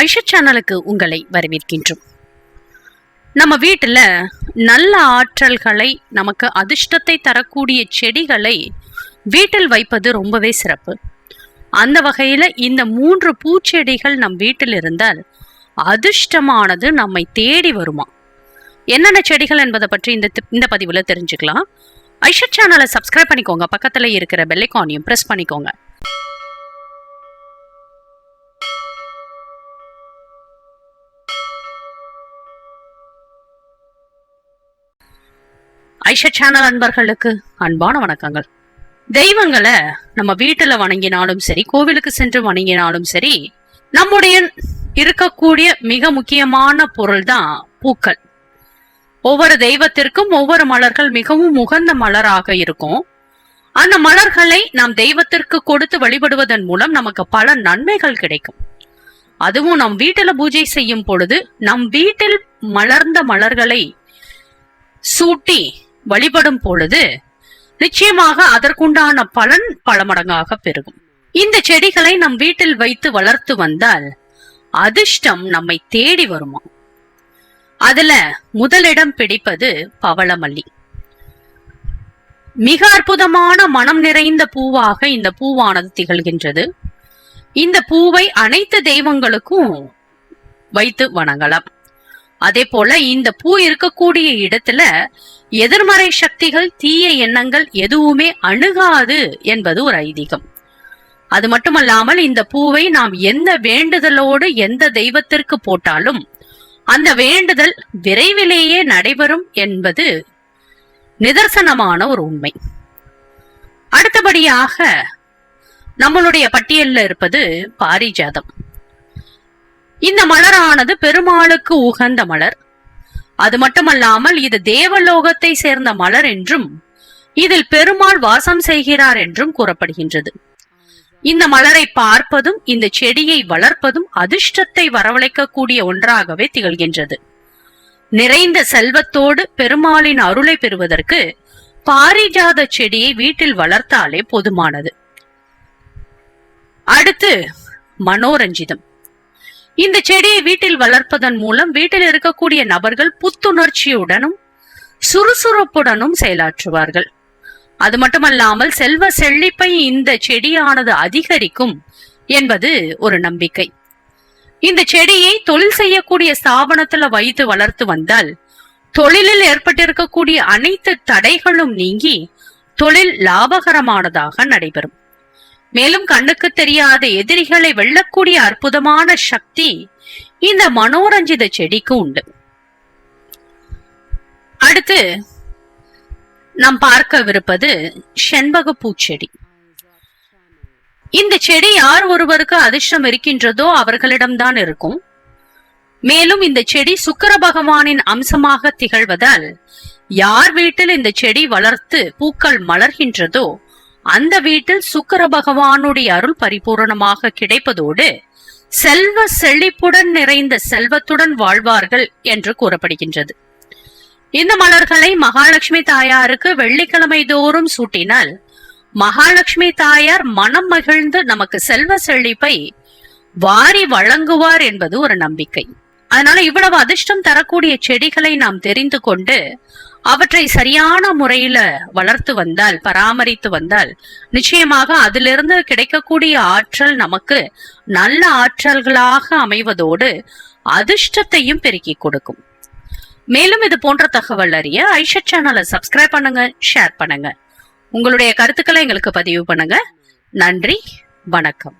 ஐஷா சேனலுக்கு உங்களை வரவேற்கின்றோம். நம்ம வீட்டில் நல்ல ஆற்றல்களை நமக்கு அதிர்ஷ்டத்தை தரக்கூடிய செடிகளை வீட்டில் வைப்பது ரொம்பவே சிறப்பு. அந்த வகையில் இந்த மூன்று பூச்செடிகள் நம் வீட்டில் இருந்தால் அதிர்ஷ்டமானது நம்மை தேடி வருமா? என்னென்ன செடிகள் என்பதை பற்றி இந்த இந்த பதிவில் தெரிஞ்சுக்கலாம். ஐஷா சேனலை சப்ஸ்கிரைப் பண்ணிக்கோங்க. பக்கத்தில் இருக்கிற பெல்லைக்கானையும் ப்ரெஸ் பண்ணிக்கோங்க. ஐஷா சேனல் அன்பர்களுக்கு அன்பான வணக்கங்கள். தெய்வங்களை நம்ம வீட்டுல வணங்கினாலும் சரி கோவிலுக்கு சென்று வணங்கினாலும் சரி நம்முடைய இருக்கக்கூடிய மிக முக்கியமான பொருள் தான் பூக்கள். ஒவ்வொரு தெய்வத்திற்கும் ஒவ்வொரு மலர்கள் மிகவும் உகந்த மலராக இருக்கும். அந்த மலர்களை நாம் தெய்வத்திற்கு கொடுத்து வழிபடுவதன் மூலம் நமக்கு பல நன்மைகள் கிடைக்கும். அதுவும் நம் வீட்டுல பூஜை செய்யும் பொழுது நம் வீட்டில் மலர்ந்த மலர்களை சூட்டி வழிபடும் பொழுது நிச்சயமாக அதற்குண்டான பலன் பல மடங்காக பெருகும். இந்த செடிகளை நம் வீட்டில் வைத்து வளர்த்து வந்தால் அதிர்ஷ்டம் நம்மை தேடி வருமா? அதுல முதலிடம் பிடிப்பது பவளமல்லி. மிக அற்புதமான மனம் நிறைந்த பூவாக இந்த பூவானது திகழ்கின்றது. இந்த பூவை அனைத்து தெய்வங்களுக்கும் வைத்து வணங்கலாம். அதே போல இந்த பூ இருக்கக்கூடிய இடத்துல எதிர்மறை சக்திகள் தீய எண்ணங்கள் எதுவுமே அணுகாது என்பது ஒரு ஐதீகம். அது மட்டுமல்லாமல் இந்த பூவை நாம் எந்த வேண்டுதலோடு எந்த தெய்வத்திற்கு போட்டாலும் அந்த வேண்டுதல் விரைவிலேயே நடைபெறும் என்பது நிதர்சனமான ஒரு உண்மை. அடுத்தபடியாக நம்மளுடைய பட்டியலில் இருப்பது பாரிஜாதம். இந்த மலரானது பெருமாளுக்கு உகந்த மலர். அது மட்டுமல்லாமல் இது தேவலோகத்தை சேர்ந்த மலர் என்றும் இதில் பெருமாள் வாசம் செய்கிறார் என்றும் கூறப்படுகின்றது. இந்த மலரை பார்ப்பதும் இந்த செடியை வளர்ப்பதும் அதிர்ஷ்டத்தை வரவழைக்கக்கூடிய ஒன்றாகவே திகழ்கின்றது. நிறைந்த செல்வத்தோடு பெருமாளின் அருளை பெறுவதற்கு பாரிஜாத செடியை வீட்டில் வளர்த்தாலே போதுமானது. அடுத்து மனோரஞ்சிதம். இந்த செடியை வீட்டில் வளர்ப்பதன் மூலம் வீட்டில் இருக்கக்கூடிய நபர்கள் புத்துணர்ச்சியுடனும் சுறுசுறுப்புடனும் செயலாற்றுவார்கள். அது மட்டுமல்லாமல் செல்வ செழிப்பை இந்த செடியானது அதிகரிக்கும் என்பது ஒரு நம்பிக்கை. இந்த செடியை தொழில் செய்யக்கூடிய ஸ்தாபனத்துல வைத்து வளர்த்து வந்தால் தொழிலில் ஏற்பட்டிருக்கக்கூடிய அனைத்து தடைகளும் நீங்கி தொழில் லாபகரமானதாக நடைபெறும். மேலும் கண்ணுக்கு தெரியாத எதிரிகளை வெல்லக்கூடிய அற்புதமான சக்தி இந்த மனோரஞ்சித செடிக்கு உண்டு. அடுத்து நாம் பார்க்கவிருப்பது செண்பக பூச்செடி. இந்த செடி யார் ஒருவருக்கு அதிர்ஷ்டம் இருக்கின்றதோ அவர்களிடம்தான் இருக்கும். மேலும் இந்த செடி சுக்கர பகவானின் அம்சமாக திகழ்வதால் யார் வீட்டில் இந்த செடி வளர்த்து பூக்கள் மலர்கின்றதோ அந்த வீட்டில் சுக்கர பகவானுடைய அருள் பரிபூரணமாக கிடைப்பதோடு செல்வ செழிப்புடன் நிறைந்த செல்வத்துடன் வாழ்வார்கள் என்று கூறப்படுகின்றது. இந்த மலர்களை மகாலட்சுமி தாயாருக்கு வெள்ளிக்கிழமை தோறும் சூட்டினால் மகாலட்சுமி தாயார் மனம் மகிழ்ந்து நமக்கு செல்வ செழிப்பை வாரி வழங்குவார் என்பது ஒரு நம்பிக்கை. அதனால இவ்வளவு அதிர்ஷ்டம் தரக்கூடிய செடிகளை நாம் தெரிந்து கொண்டு அவற்றை சரியான முறையில வளர்த்து வந்தால் பராமரித்து வந்தால் நிச்சயமாக அதிலிருந்து கிடைக்கக்கூடிய ஆற்றல் நமக்கு நல்ல ஆற்றல்களாக அமைவதோடு அதிர்ஷ்டத்தையும் பெருக்கி கொடுக்கும். மேலும் இது போன்ற தகவல் அறிய ஐஷா சேனலை சப்ஸ்கிரைப் பண்ணுங்க ஷேர் பண்ணுங்க. உங்களுடைய கருத்துக்களை எங்களுக்கு பதிவு பண்ணுங்க. நன்றி வணக்கம்.